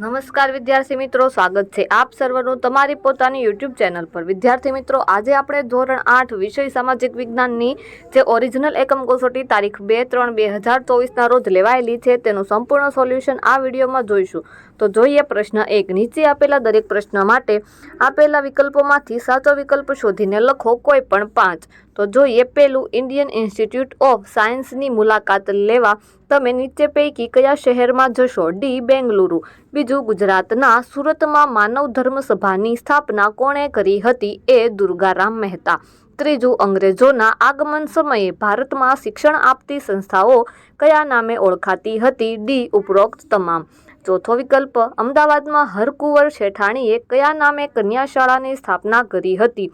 નમસ્કાર વિદ્યાર્થી મિત્રો, સ્વાગત છે આપ સર્વનું તમારી પોતાની યુટ્યુબ ચેનલ પર. વિદ્યાર્થી મિત્રો, આજે આપણે ધોરણ આઠ વિષય સામાજિક વિજ્ઞાનની જે ઓરિજિનલ એકમ કસોટી તારીખ બે ત્રણ બે હજાર ચોવીસના રોજ લેવાયેલી છે તેનું સંપૂર્ણ સોલ્યુશન આ વિડીયોમાં જોઈશું. તો જોઈએ પ્રશ્ન એક. નીચે આપેલા દરેક પ્રશ્ન માટે આપેલા વિકલ્પોમાંથી સાચો વિકલ્પ શોધીને લખો કોઈ પણ પાંચ. તો જોઈએ પેલું ઇન્ડિયન ઇન્સ્ટિટ્યૂટ ઓફ સાયન્સની મુલાકાત લેવા તમે નીચે પૈકી કયા શહેરમાં જશો? ડી બેંગલુરુ. બીજું, ગુજરાતના સુરતમાં માનવ ધર્મ સભાની સ્થાપના કોણે કરી હતી? એ દુર્ગારામ મહેતા. ત્રીજું, અંગ્રેજોના આગમન સમયે ભારતમાં શિક્ષણ આપતી સંસ્થાઓ કયા નામે ઓળખાતી હતી? ડી, ઉપરોક્ત તમામ. ચોથો વિકલ્પ, અમદાવાદમાં હરકુંવર શેઠાણીએ કયા નામે કન્યા શાળાની સ્થાપના કરી હતી?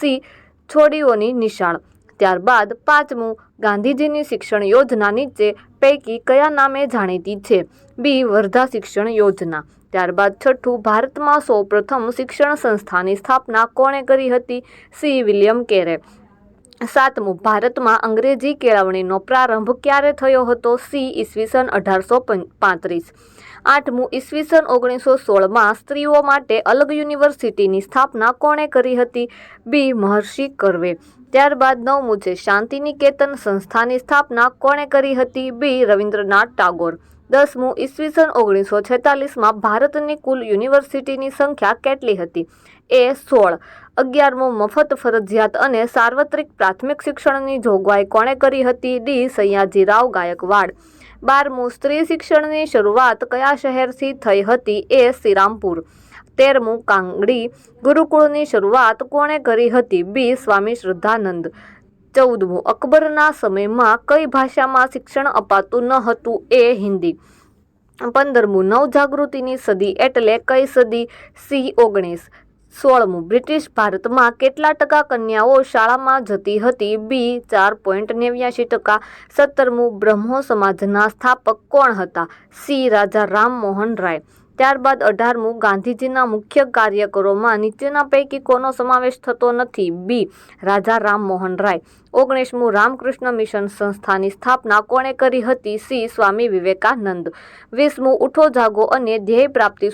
સી, છોડીઓની નિશાળ. ત્યારબાદ પાંચમું, ગાંધીજીની શિક્ષણ યોજના નીચે પૈકી કયા નામે જાણીતી છે? બી, વર્ધા શિક્ષણ યોજના. ત્યારબાદ છઠ્ઠું, ભારતમાં સૌપ્રથમ શિક્ષણ સંસ્થાની સ્થાપના કોણે કરી હતી? C, William Carey. સાતમું, ભારતમાં અંગ્રેજી કેળવણીનો પ્રારંભ ક્યારે થયો હતો? સી, ઈસવીસન અઢારસો પાંત્રીસ. આઠમું ઈસવીસન ઓગણીસો સોળમાં સ્ત્રીઓ માટે અલગ યુનિવર્સિટીની સ્થાપના કોણે કરી હતી? બી. મહર્ષિ કરવે. ત્યારબાદ નવમું છે, શાંતિનિકેતન સંસ્થાની સ્થાપના કોણે કરી હતી? બી. રવિન્દ્રનાથ ટાગોર. દસમું ઈસવીસન ઓગણીસો છેતાલીસમાં ભારતની કુલ યુનિવર્સિટીની સંખ્યા કેટલી હતી? એ સોળ. અગિયારમું, મફત ફરજિયાત અને સાર્વત્રિક પ્રાથમિક શિક્ષણની જોગવાઈ કોણે કરી હતી? ડી. સયાજીરાવ ગાયકવાડ. બારમું સ્ત્રી શિક્ષણની શરૂઆત કયા શહેરથી થઈ હતી એ શ્રીરામપુર. તેરમું કાંગડી ગુરુકુળની શરૂઆત કોણે કરી હતી? બી. સ્વામી શ્રદ્ધાનંદ. ચૌદમું, અકબરના સમયમાં કઈ ભાષામાં શિક્ષણ અપાતું ન હતું એ હિન્દી. પંદરમું, નવજાગૃતિની સદી એટલે કઈ સદી? સી. ઓગણીસ. સોળમું. બ્રિટિશ ભારતમાં કેટલા ટકા કન્યાઓ શાળામાં જતી હતી? બી, ચાર પોઈન્ટ નેવ્યાશી ટકા. સત્તરમું બ્રહ્મો સમાજના સ્થાપક કોણ હતા? સી, રાજા રામમોહન રાય. ત્યારબાદ અઢારમું, ગાંધીજીના મુખ્ય કાર્યકરોમાં નીચેના પૈકી કોનો સમાવેશ થતો નથી? બી, રાજા રામમોહન રાય. ઓગણીસમું, રામકૃષ્ણ મિશન સંસ્થાની સ્થાપના કોણે કરી હતી? સી, સ્વામી વિવેકાનંદ. વીસમું, ઉઠો, જાગો અને ધ્યેય પ્રાપ્તિ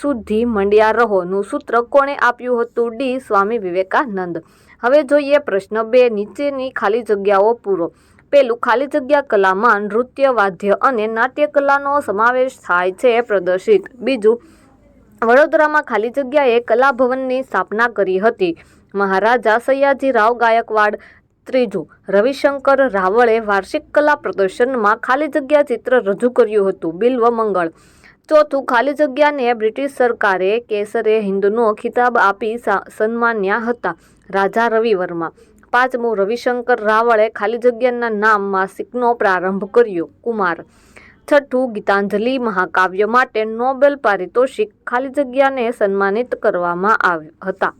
સુધી મંડ્યા રહોનું સૂત્ર કોણે આપ્યું હતું? ડી, સ્વામી વિવેકાનંદ. હવે જોઈએ પ્રશ્ન બે, નીચેની ખાલી જગ્યાઓ પૂરો. પેલું ખાલી જગ્યા કલામાં નૃત્ય, વાદ્ય અને નાટ્ય કલાનો સમાવેશ થાય છે પ્રદર્શિત. બીજું, વડોદરામાં ખાલી જગ્યાએ કલાભવનની સ્થાપના કરી હતી. મહારાજા સયાજીરાવ ગાયકવાડ. ત્રીજું, રવિશંકર રાવળે વાર્ષિક કલા પ્રદર્શનમાં ખાલી જગ્યા ચિત્ર રજૂ કર્યું હતું. બિલ્વ મંગળ. ચોથું, ખાલી જગ્યાને બ્રિટિશ સરકારે કેસરે હિન્દનો ખિતાબ આપી સન્માન્યા હતા. રાજા રવિ વર્મા. પાંચમું રવિશંકર રાવળે ખાલી જગ્યાના નામ માસિકનો પ્રારંભ કર્યો. કુમાર. છઠ્ઠું, ગીતાંજલિ મહાકાવ્ય માટે નોબેલ પારિતોષિક ખાલી જગ્યાને સન્માનિત કરવામાં આવ્યા હતા.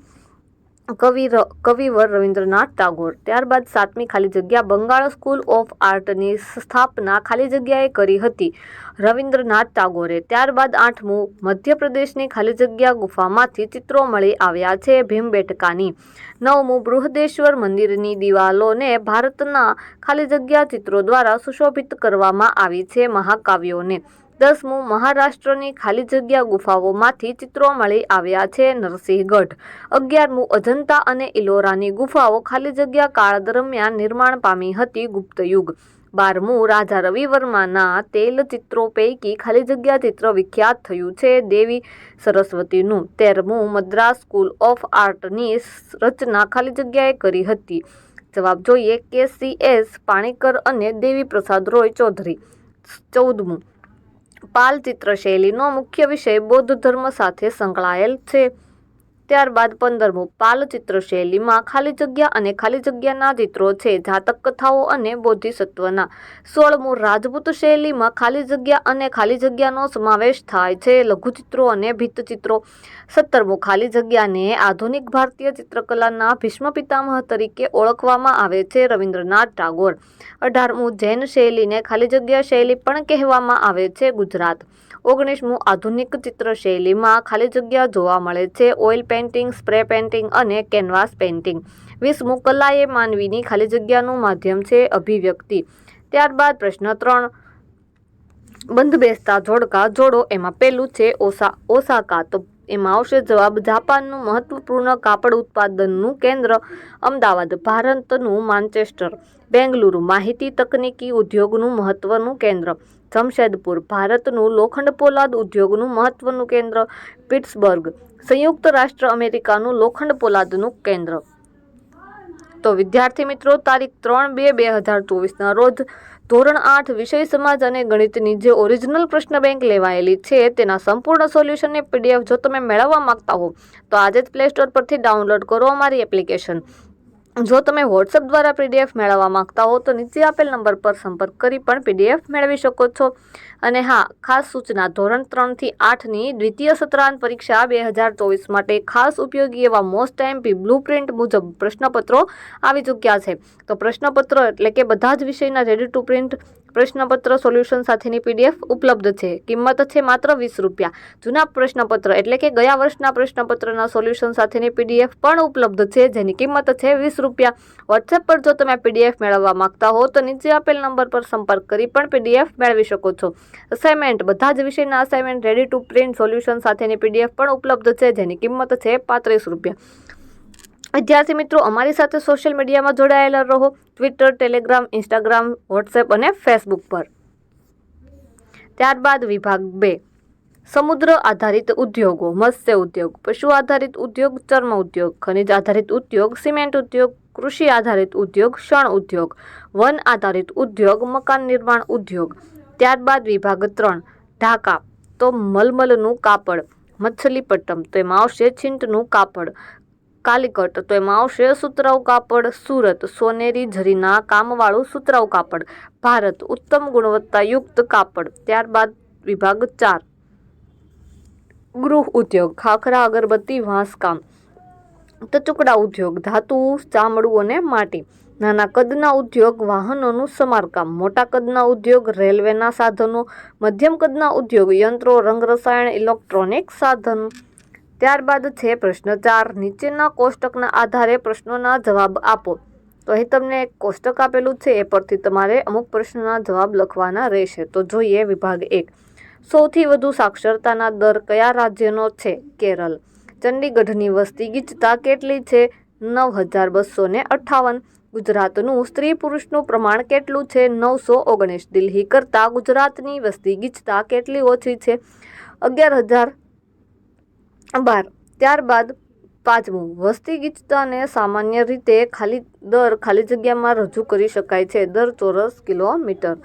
કવિ કવિવર રવિન્દ્રનાથ ટાગોર. ત્યારબાદ સાતમી ખાલી જગ્યા બંગાળ સ્કૂલ ઓફ આર્ટની સ્થાપના ખાલી જગ્યાએ કરી હતી. રવિન્દ્રનાથ ટાગોરે ત્યારબાદ આઠમું મધ્યપ્રદેશની ખાલી જગ્યા ગુફામાંથી ચિત્રો મળી આવ્યા છે ભીમબેટકાની. નવમું બૃહદેશ્વર મંદિરની દિવાલોને ભારતના ખાલી જગ્યા ચિત્રો દ્વારા સુશોભિત કરવામાં આવી છે મહાકાવ્યોને. દસમું, મહારાષ્ટ્રની ખાલી જગ્યા ગુફાઓમાંથી ચિત્રો મળી આવ્યા છે નરસિંહગઢ. અગિયારમું, અજંતા અને ઇલોરાની ગુફાઓ ખાલી જગ્યા કાળ દરમિયાન નિર્માણ પામી હતી ગુપ્ત યુગ બારમું રાજા રવિ વર્માના તેલ ચિત્રો પૈકી ખાલી જગ્યા ચિત્ર વિખ્યાત થયું છે. દેવી સરસ્વતીનું તેરમું મદ્રાસ સ્કૂલ ઓફ આર્ટની રચના ખાલી જગ્યાએ કરી હતી. જવાબ જોઈએ કે સી એસ પાણીકર અને દેવી પ્રસાદ રોય ચૌધરી. ચૌદમું પાલ ચિત્રશૈલીનો મુખ્ય વિષય બૌદ્ધ ધર્મ સાથે સંકળાયેલ છે. ત્યારબાદ પંદરમું પાલ ચિત્રશૈલીમાં ખાલી જગ્યા અને ખાલી જગ્યાના ચિત્રો છે. જાતક કથાઓ અને બોધિસત્વના સોળમું રાજપૂત શૈલીમાં ખાલી જગ્યા અને ખાલી જગ્યાનો સમાવેશ થાય છે. લઘુચિત્રો અને ભીત્તચિત્રો સત્તરમું ખાલી જગ્યાને આધુનિક ભારતીય ચિત્રકલાના ભીષ્મ પિતામહ તરીકે ઓળખવામાં આવે છે. રવિન્દ્રનાથ ટાગોર. અઢારમું જૈન શૈલીને ખાલી જગ્યા શૈલી પણ કહેવામાં આવે છે. ગુજરાત. ઓગણીસમું આધુનિક ચિત્ર શૈલીમાં ખાલી જગ્યા જોવા મળે છે. ઓઇલ પેઇન્ટિંગ, સ્પ્રે પેઇન્ટિંગ અને કેનવાસ પેઇન્ટિંગ. વીસમું કલા એ માનવીની ખાલી જગ્યાનું માધ્યમ છે અભિવ્યક્તિ. ત્યારબાદ પ્રશ્ન ત્રણ. બંધ બેસતા જોડકા જોડો એમાં પહેલું છે ઓસા, ઓસાકા. તો એમાં આવશે જવાબ જાપાનનું મહત્વપૂર્ણ કાપડ ઉત્પાદનનું કેન્દ્ર, અમદાવાદ, ભારતનું માન્ચેસ્ટર, બેંગલુરુ, માહિતી તકનીકી ઉદ્યોગનું મહત્વનું કેન્દ્ર, જમશેદપુર, ભારતનું લોખંડ પોલાદ ઉદ્યોગનું મહત્વનું કેન્દ્ર, પિટ્સબર્ગ, સંયુક્ત રાષ્ટ્ર અમેરિકાનું લોખંડ પોલાદનું કેન્દ્ર. તો વિદ્યાર્થી મિત્રો, તારીખ ત્રણ બે બે હજાર ચોવીસના રોજ ધોરણ આઠ વિષય સમાજ અને ગણિતની જે ઓરિજિનલ પ્રશ્ન બેંક લેવાયેલી છે, તેના સંપૂર્ણ સોલ્યુશનની પીડીએફ જો તમે મેળવવા માંગતા હો, તો આજે જ પ્લે સ્ટોર પરથી ડાઉનલોડ કરો અમારી એપ્લિકેશન જો તમે વોટ્સઅપ દ્વારા પીડીએફ મેળવવા માંગતા હો, તો નીચે આપેલ નંબર પર સંપર્ક કરી પણ પીડીએફ મેળવી શકો છો. અને હા, ખાસ સૂચના, ધોરણ ત્રણથી આઠની દ્વિતીય સત્રાંત પરીક્ષા બે હજાર ચોવીસ માટે ખાસ ઉપયોગી એવા મોસ્ટ એમપી બ્લુ પ્રિન્ટ મુજબ પ્રશ્નપત્રો આવી ચૂક્યા છે. તો પ્રશ્નપત્ર એટલે કે બધા જ વિષયના રેડી ટુ પ્રિન્ટ પ્રશ્નપત્ર સોલ્યુશન સાથેની પીડીએફ ઉપલબ્ધ છે. કિંમત છે માત્ર વીસ રૂપિયા. જૂના પ્રશ્નપત્ર એટલે કે ગયા વર્ષના પ્રશ્નપત્રના સોલ્યુશન સાથેની પીડીએફ પણ ઉપલબ્ધ છે, જેની કિંમત છે વીસ રૂપિયા. વોટ્સએપ પર જો તમે પીડીએફ મેળવવા માંગતા હો, તો નીચે આપેલ નંબર પર સંપર્ક કરી પણ પીડીએફ મેળવી શકો છો. અસાઇનમેન્ટ બધા જ વિષયના assignment ready to print solution સાથેની પીડીએફ પણ ઉપલબ્ધ છે, જેની કિંમત છે પાંત્રીસ રૂપિયા. વિદ્યાર્થી મિત્રો, અમારી સાથે સોશિયલ મીડિયામાં જોડાયેલા રહો. ટ્વિટર ટેલિગ્રામ ઇન્સ્ટાગ્રામ વોટ્સએપ અને ફેસબુક પર. ત્યારબાદ વિભાગ બે. સમુદ્ર આધારિત ઉદ્યોગો, મત્સ્ય ઉદ્યોગ, પશુ આધારિત ઉદ્યોગ, ચર્મ ઉદ્યોગ, ખનિજ આધારિત ઉદ્યોગ, સિમેન્ટ ઉદ્યોગ, કૃષિ આધારિત ઉદ્યોગ, શણ ઉદ્યોગ, વન આધારિત ઉદ્યોગ, મકાન નિર્માણ ઉદ્યોગ. ત્યારબાદ વિભાગ ત્રણ. ઢાકા. તો મલમલનું કાપડ, મછલીપટ્ટમ. તો એમાં આવશે છીંટનું કાપડ. કાલિકટ, તો એમાં આવશે સુતરાઉ કાપડ, સુરત, સોનેરી ઝરીના કામવાળું સુતરાઉ કાપડ, ભારત ઉત્તમ ગુણવત્તાયુક્ત કાપડ, ત્યારબાદ વિભાગ ચાર. ગૃહ ઉદ્યોગ, ખાખરા, અગરબત્તી, વાંસકામ. ટચુકડા ઉદ્યોગ, ધાતુ, ચામડું અને માટી. નાના કદના ઉદ્યોગ, વાહનોનું સમારકામ. મોટા કદના ઉદ્યોગ, રેલવેના સાધનો. મધ્યમ કદના ઉદ્યોગ, યંત્રો, રંગરસાયણ, ઇલેક્ટ્રોનિક સાધન. ત્યારબાદ છે પ્રશ્ન ચાર. નીચેના કોષ્ટકના આધારે પ્રશ્નોના જવાબ આપો. તો અહીં તમને એક કોષ્ટક આપેલું છે, એ પરથી તમારે અમુક પ્રશ્નોના જવાબ લખવાના રહેશે. તો જોઈએ વિભાગ એક. સૌથી વધુ સાક્ષરતાના દર કયા રાજ્યનો છે? કેરળ. ચંડીગઢની વસ્તી ગીચતા કેટલી છે? નવ હજાર બસો ને અઠ્ઠાવન. ગુજરાતનું સ્ત્રી પુરુષનું પ્રમાણ કેટલું છે? નવસો ઓગણીસ. દિલ્હી કરતાં ગુજરાતની વસ્તી ગીચતા કેટલી ઓછી છે? અગિયાર હજાર બાર. ત્યારબાદ પાંચમું. વસ્તી ગીચતાને સામાન્ય રીતે ખાલી દર ખાલી જગ્યામાં રજૂ કરી શકાય છે. દર ચોરસ કિલોમીટર.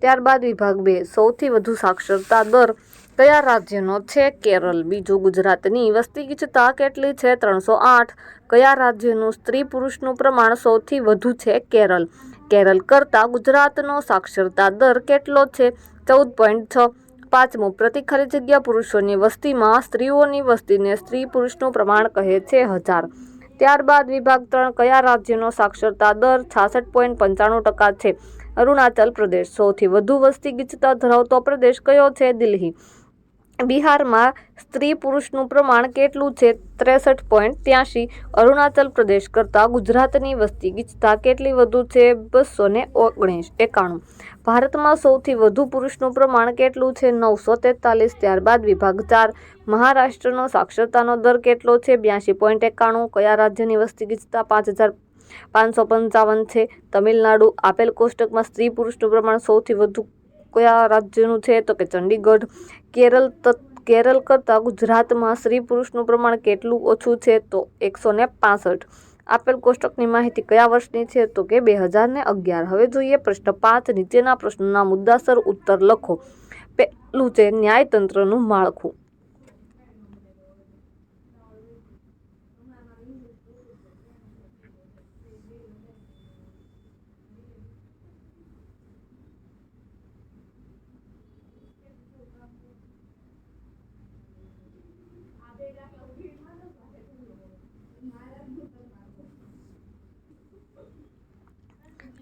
ત્યારબાદ વિભાગ બે. સૌથી વધુ સાક્ષરતા દર કયા રાજ્યનો છે? કેરળ. બીજું ગુજરાતની વસ્તી ગીચતા કેટલી છે? ત્રણસો આઠ. કયા રાજ્યનું સ્ત્રી પુરુષનું પ્રમાણ સૌથી વધુ છે? કેરળ. કેરળ કરતાં ગુજરાતનો સાક્ષરતા દર કેટલો છે? ચૌદ પોઈન્ટ છ. પાંચમું પ્રતિ ખરી જગ્યા પુરુષોની વસ્તીમાં સ્ત્રીઓની વસ્તીને સ્ત્રી પુરુષનું પ્રમાણ કહે છે હજાર. ત્યારબાદ વિભાગ ત્રણ, કયા રાજ્યનો સાક્ષરતા દર છાસઠ પોઈન્ટ પંચાણું ટકા છે? અરુણાચલ પ્રદેશ. સૌથી વધુ વસ્તી ગીચતા ધરાવતો પ્રદેશ કયો છે? દિલ્હી. બિહારમાં સ્ત્રી પુરુષનું પ્રમાણ કેટલું છે? ત્રેસઠ પોઈન્ટ ત્યાંશી. અરુણાચલ પ્રદેશ કરતાં ગુજરાતની વસ્તી ગીચતા કેટલી વધુ છે? બસો ને ઓગણીસ. એકાણું. ભારતમાં સૌથી વધુ પુરુષનું પ્રમાણ કેટલું છે? નવસો તેતાલીસ. ત્યારબાદ વિભાગ ચાર. મહારાષ્ટ્રનો સાક્ષરતાનો દર કેટલો છે? બ્યાસી પોઈન્ટ એકાણું. કયા રાજ્યની વસ્તી ગીચતા પાંચ હજાર પાંચસો પંચાવન છે? તમિલનાડુ. આપેલ કોષ્ટકમાં સ્ત્રી પુરુષનું પ્રમાણ સૌથી વધુ કયા રાજ્યનું છે તો કે ચંડીગઢ. કેરળ કેરળ કરતાં ગુજરાતમાં સ્ત્રી પુરુષનું પ્રમાણ કેટલું ઓછું છે તો એકસો ને પાસઠ. આપેલ કોષ્ટકની માહિતી કયા વર્ષની છે તો કે બે હજાર ને અગિયાર. હવે જોઈએ પ્રશ્ન પાંચ, નીચેના પ્રશ્નના મુદ્દાસર ઉત્તર લખો. પહેલું છે ન્યાયતંત્રનું માળખું.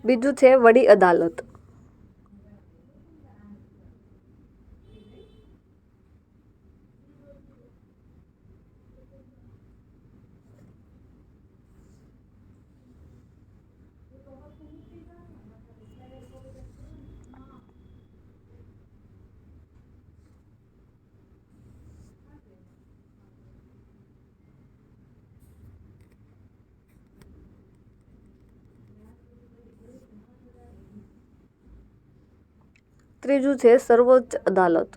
બીજું છે વડી અદાલત. ત્રીજું છે સર્વોચ્ચ અદાલત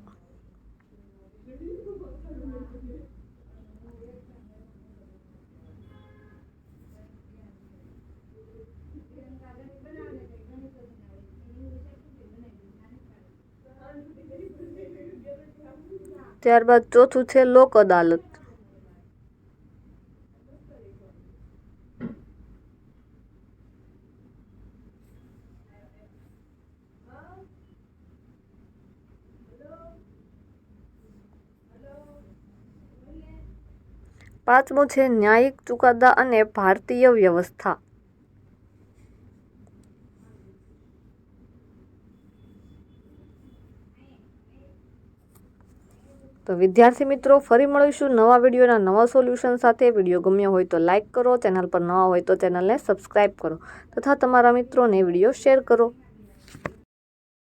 ત્યારબાદ ચોથું છે લોક અદાલત પાંચમું છે ન્યાયિક ચુકાદા અને ભારતીય વ્યવસ્થા. તો વિદ્યાર્થી મિત્રો, ફરી મળીશું નવા વિડીયોના નવા સોલ્યુશન સાથે. વીડિયો ગમ્યો હોય તો લાઇક કરો, ચેનલ પર નવા હોય તો ચેનલને સબસ્ક્રાઈબ કરો તથા તમારા મિત્રોને વીડિયો શેર કરો.